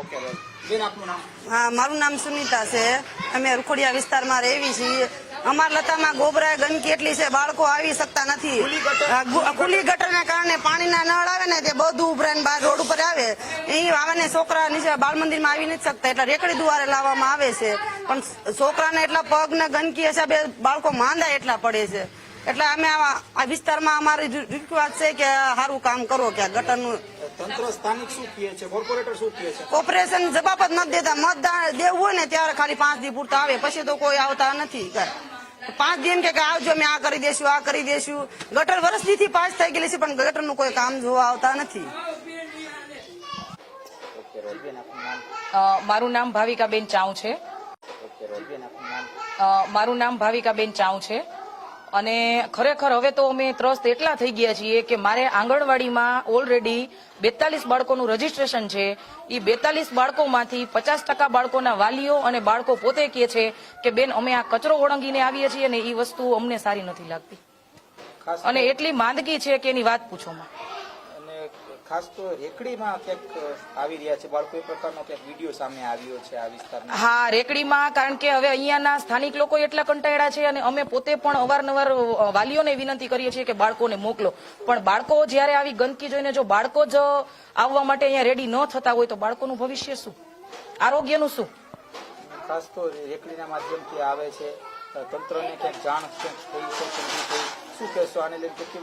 Okay બેન બેન આપનું નામ? હા મારું નામ સુનીતા છે. અમે રૂખોડિયા વિસ્તારમાં રહેવી છીએ. અમાર લતામાં ગોબરાએ ગંદકી એટલી છે બાળકો આવી શકતા નથી. ખુલ્લી ગટરના કારણે પાણીના નળ આવે ને તે બધું ઉભરાઈને બહાર રોડ ઉપર આવે. એ આવે ને છોકરા નીચે બાળ મંદિરમાં આવી નથી શકતા એટલે રેકડી દ્વારે લાવવામાં આવે છે. પણ છોકરાને એટલા પગ ને ગંદકી હિસાબે બાળકો માંદા એટલા પડે છે. એટલે અમે આ વિસ્તારમાં અમારી રિક્વેસ્ટ છે કે સારું કામ કરો કે આ ગટરનું તંત્ર સ્થાનિક શું કહે છે? કોર્પોરેટર શું કહે છે? કોર્પોરેશન જવાબ જ નથી દેતા. મતદાન દેવું હોય ને ત્યારે ખાલી પાંચ દી પૂરતા આવે. પછી તો કોઈ આવતા નથી પાંચ દિન કે કે આવજો અમે આ કરી દેશું આ કરી દેશું. ગટર વર્ષથી થી પાસ થઈ ગયેલી છે પણ ગટરનું કોઈ કામ જોવા આવતા નથી. મારું નામ ભાવિકાબેન ચાઉ છે. મારું નામ ભાવિકાબેન ચાઉ છે. અને ખરેખર હવે તો અમે ત્રસ્ત એટલા થઈ ગયા છીએ કે મારે આંગણવાડીમાં ઓલરેડી બેતાલીસ બાળકોનું રજીસ્ટ્રેશન છે. એ બેતાલીસ બાળકોમાંથી પચાસ ટકા બાળકોના વાલીઓ અને બાળકો પોતે કહે છે કે બેન અમે આ કચરો ઓળંગીને આવીએ છીએ ને એ વસ્તુ અમને સારી નથી લાગતી. અને એટલી માંદગી છે કે એની વાત પૂછોમાં ખાસ તો રેકડીમાં ક્યાંક આવી રહ્યા છે બાળકો એ પ્રકારનો ક્યાંક વીડિયો સામે આવ્યો છે આ વિસ્તારમાં? હા રેકડીમાં કારણ કે હવે અહીંયાના સ્થાનિક લોકો એટલા કંટાળ્યા છે અને અમે પોતે પણ અવારનવાર વાલીઓને વિનંતી કરીએ છીએ કે બાળકોને મોકલો. પણ બાળકો જ્યારે આવી ગંદકી જોઈને જો બાળકો જ આવવા માટે અહીંયા રેડી ન થતા હોય તો બાળકોનું ભવિષ્ય શું? આરોગ્યનું શું? ખાસ તો રેકડીના માધ્યમથી આવે છે. તંત્રને ક્યાંક જાણ ક્યાંક થઈ છે શું કહેશો આને લઈને કેટલી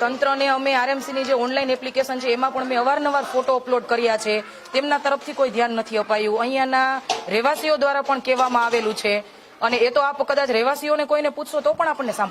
તંત્રને અમે આરએમસીની જે ઓનલાઈન એપ્લિકેશન છે, એમાં પણ મેં અવારનવાર ફોટો અપલોડ કર્યા છે. તેમના તરફથી કોઈ ધ્યાન નથી અપાયું. અહીંયાના રહેવાસીઓ દ્વારા પણ કહેવામાં આવેલું છે. અને એ તો આપ કદાચ રહેવાસીઓને કોઈને પૂછશો તો પણ આપણને સાંભળવા